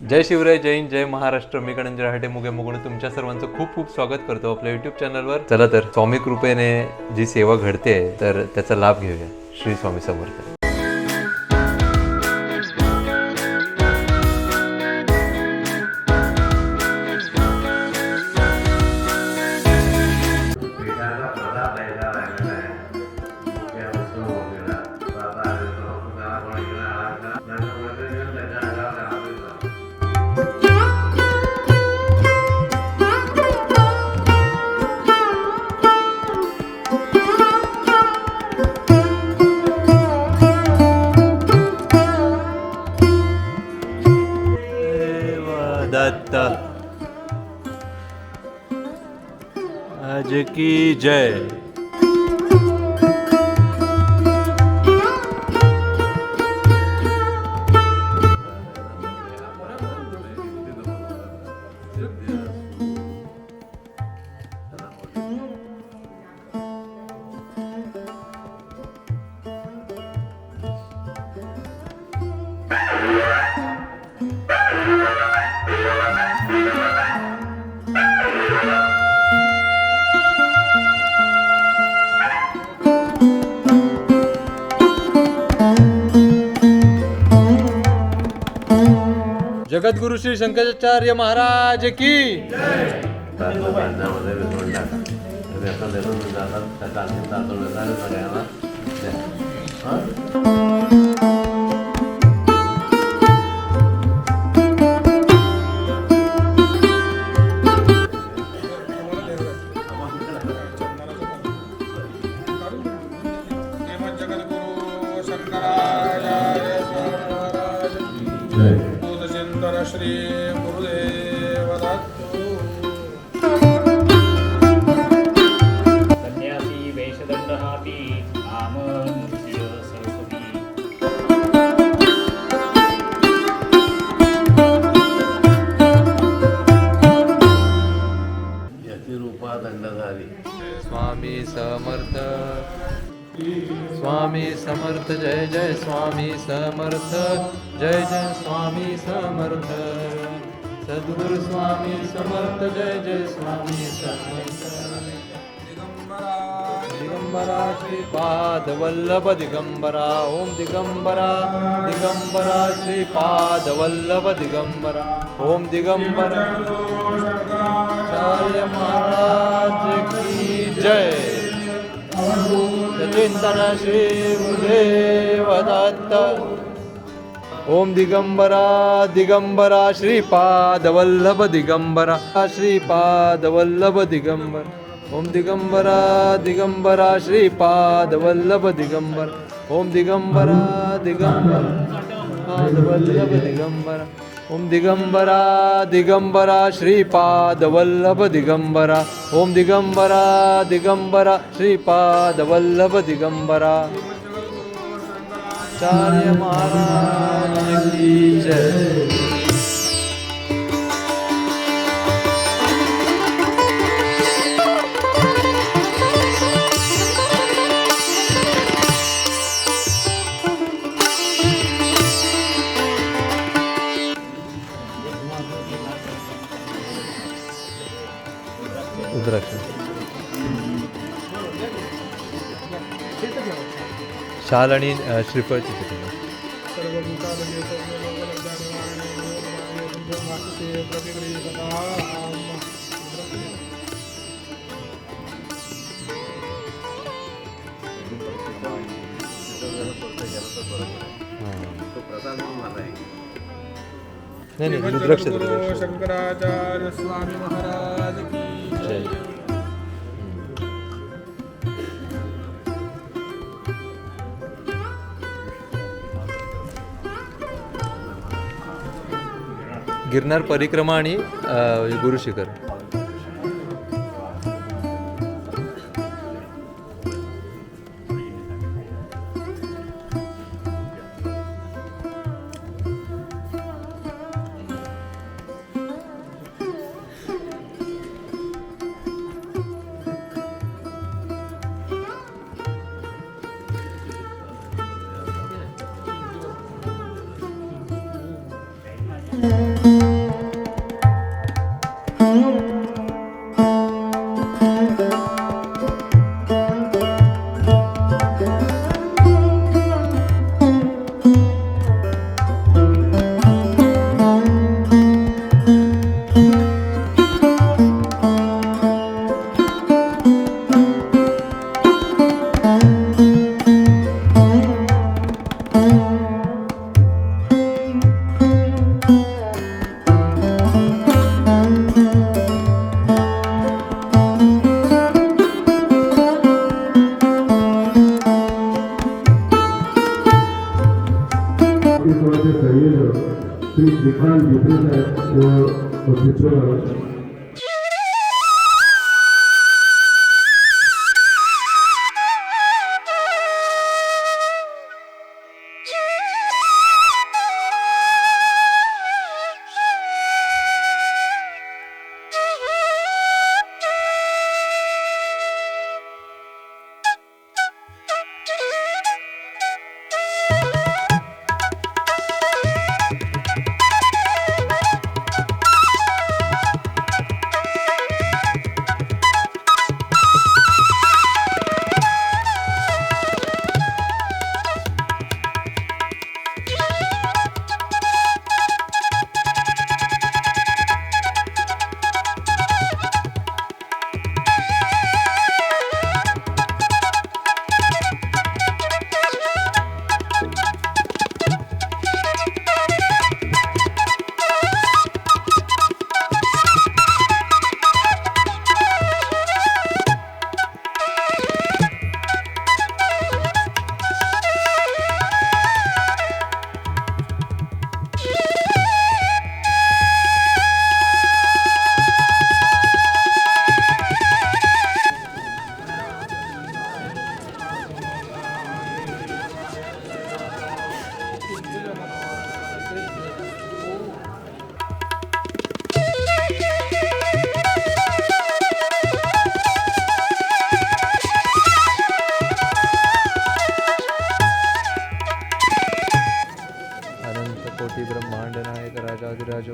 जय शिवराय जय हिंद जय महाराष्ट्र. मी गणंजय राहटे मुगे मुगुण तुमच्या सर्वांचं खूप खूप स्वागत करतो आपल्या युट्यूब चॅनलवर चला तर स्वामी कृपेने जी सेवा घडते तर त्याचा लाभ घेऊया. श्री स्वामी समर्थ. आज की जय। जगद्गुरु श्री शंकराचार्य महाराज की त्यातलं बांधण्यामध्ये विसरून टाका तर त्याचं देऊन जातात त्याचा अंतिम तातून देतात सगळ्यांना द्या. हं? श्रीमज्जगद्गुरु शंकराचार्य स्वामी महाराज बोधचिंतन श्री गुरुदेव दत्तो संन्यासी वेषदण्डहापि नाममुच्य स्वामी समर्थ जय जय स्वामी समर्थ जय जय स्वामी समर्थ. सद्गुरु स्वामी समर्थ जय जय स्वामी समर्थ. दिगंबरा श्रीपाद वल्लभ दिगंबरा ओम दिगंबरा दिगंबरा श्रीपाद वल्लभ दिगंबरा ओम दिगंबरा। महाराज की जय। चिंतन श्री गुरुदेव दिगम्बरा ओम दिगंबरा दिगंबरा श्रीपाद वल्लभ दिगंबरा श्रीपाद वल्लभ दिगंबर। ओम दिगंबरा दिगंबरा श्रीपाद दिगम्बरा दिगंबर। ओम दिगंबरा दिगंबरा दिगंबरा। ओम दिगंबरा दिगंबरा श्रीपाद वल्लभ दिगंबरा. ओम दिगंबरा दिगंबरा श्रीपाद वल्लभ दिगंबरा. चार्य महाराज की जय. शाल आणि अ, श्रीफळची तिथे सर्वभूतालये सर्वलोकजानिवारणे प्रतिगृहीतताम् तो प्रसाद म्हणून मला आहे नाही नाही रुद्राक्ष श्रीमज्जगद्गुरु रुद्राक्ष शंकराचार्य स्वामी महाराज की गिरनार परिक्रमा आणि गुरुशिखर. अनंत कोटी ब्रह्मांड नायक राजाधिराज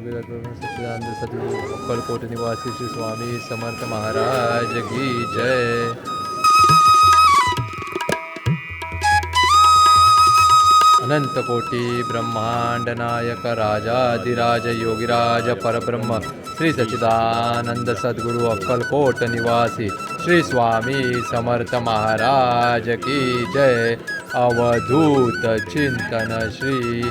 सच्चिदानंद सद्गुरु अक्कलकोट निवासी श्री स्वामी समर्थ महाराज की जय। अनंत कोटी ब्रह्मांड नायक राजाधिराज योगीराज परब्रह्म श्री सच्चिदानंद सद्गुरु अक्कलकोट निवासी श्री स्वामी समर्थ महाराज की जय। अवधूत चिंतन श्री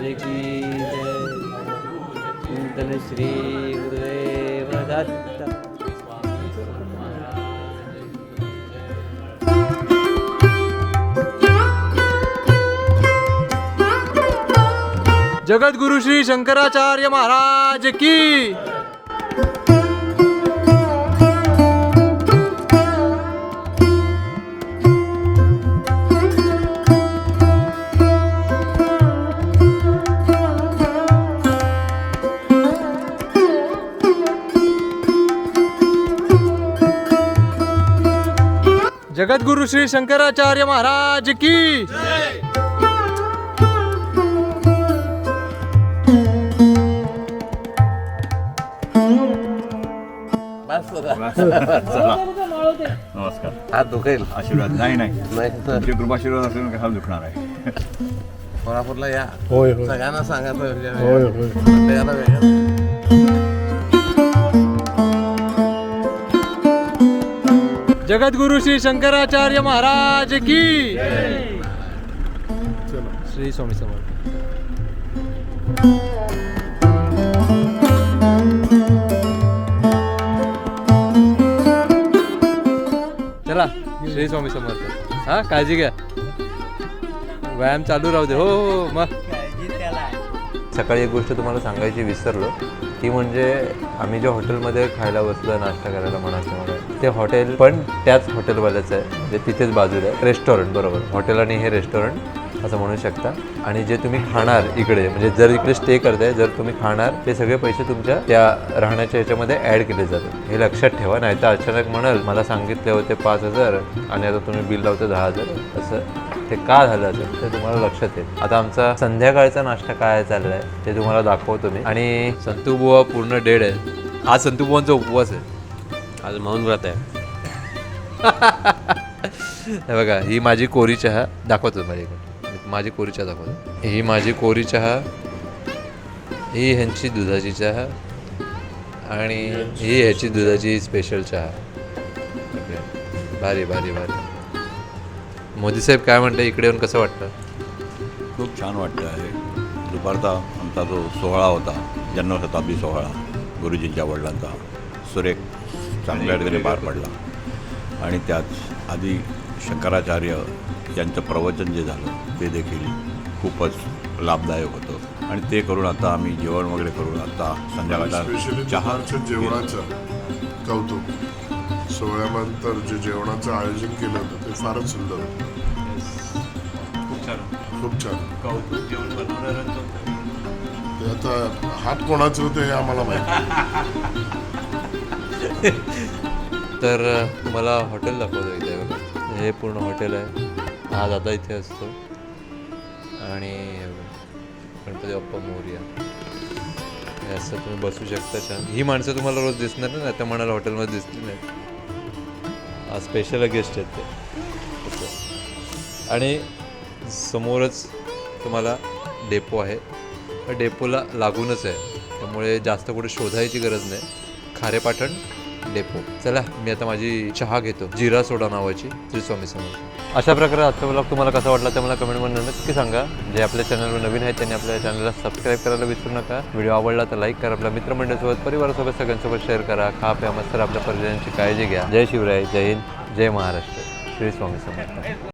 महाराज की जय श्री गुरुदेव दत्त जगद्गुरु श्री शंकराचार्य महाराज की। जगद्गुरु श्री शंकराचार्य महाराज की। नमस्कार. हात दुखेल. आशीर्वाद. नाही नाही. नाही तर. तुमची कृपाशीर्वाद असेल का हात दुखणार आहे. कोल्हापूरला या. होय होय. सगळ्यांना सांगायचं होय होय. जगद्गुरु श्री शंकराचार्य महाराज की श्री स्वामी समर्थ. चला श्री स्वामी समर्थ. हा काळजी घ्या. व्यायाम चालू राहू दे. हो हो हो, मग. सकाळी एक गोष्ट तुम्हाला सांगायची विसरलो. ती म्हणजे आम्ही ज्या हॉटेलमध्ये खायला बसलो नाश्ता करायला म्हणा किंवा म्हणजे, ते हॉटेल पण त्याच हॉटेलवाल्याचं आहे म्हणजे तिथेच बाजूला आहे. रेस्टॉरंट बरोबर. हॉटेल आणि हे रेस्टॉरंट असं म्हणू शकता. आणि जे तुम्ही खाणार इकडे म्हणजे जर इकडे स्टे करताय जर तुम्ही खाणार ते सगळे पैसे तुमच्या त्या राहण्याच्या याच्यामध्ये ॲड केले जातात. हे लक्षात ठेवा नाही तर अचानक म्हणाल मला सांगितले होते पाच हजार आणि आता तुम्ही बिल लावते दहा हजार असं ते का झालं असेल ते तुम्हाला लक्षात येईल. आता आमचा संध्याकाळचा नाश्ता काय चाललाय ते तुम्हाला दाखवतो मी. आणि संतूबुवा पूर्ण डेड आहे आज संतूबुवांचा उपवास आहे. आज मौन व्रत आहे. हे बघा ही माझी कोरी चहा दाखवतो मला इकडे. माझी कोरी चहा दाखवतो. ही माझी कोरी चहा ही ह्यांची दुधाची चहा आणि ही ह्याची दुधाची स्पेशल चहा. भारी भारी भारी. मोदी साहेब काय म्हणते इकडे येऊन कसं वाटतं खूप छान वाटतं आहे. दुपारचा आमचा जो सोहळा होता जन्मशताब्दी सोहळा गुरुजींच्या वडिलांचा सुरेख चांगल्या रीतीने पार पडला. आणि त्यात आधी शंकराचार्य यांचं प्रवचन जे झालं ते देखील खूपच लाभदायक होतं. आणि ते करून आता आम्ही जेवण वगैरे करून आता स्पेशली संध्याकाळचा चहा जेवणाचं कौतुक. सोहळ्यानंतर जे जेवणाचं आयोजन केलं होतं ते फारच सुंदर होतं. खूप छान खूप छान. कौतुक जेवण बनवणार ते आता हात कोणाचे होते हे आम्हाला माहिती तर तुम्हाला हॉटेल दाखवतो इथे बघा. हे पूर्ण हॉटेल आहे. हा दादा इथे असतो. आणि हे गणपती बाप्पा मोरया. हे असं तुम्ही बसू शकता छान. ही माणसं तुम्हाला रोज दिसणार नाही त्या म्हणाला हॉटेलमध्ये दिसली नाही स्पेशल गेस्ट आहेत ते. आणि समोरच तुम्हाला डेपो आहे. डेपोला लागूनच आहे. त्यामुळे जास्त कुठे शोधायची गरज नाही. खारेपाटण डेपो चला मी आता माझी चहा घेतो. जिरा सोडा नावाची श्री स्वामी समोर अशा प्रकारे आजचा ब्लॉग तुम्हाला कसा वाटला ते मला कमेंटमध्ये नक्की सांगा. जे आपल्या चॅनलवर नवीन आहेत त्यांनी आपल्या चॅनलला सबस्क्राईब करायला विसरू नका. व्हिडिओ आवडला तर लाईक करा आपल्या मित्रमंडळासोबत परिवारासोबत सगळ्यांसोबत शेअर करा. खा प्या मस्त आपल्या परिजनांची काळजी घ्या. जय शिवराय जय हिंद जय महाराष्ट्र. श्री स्वामी समर्थ.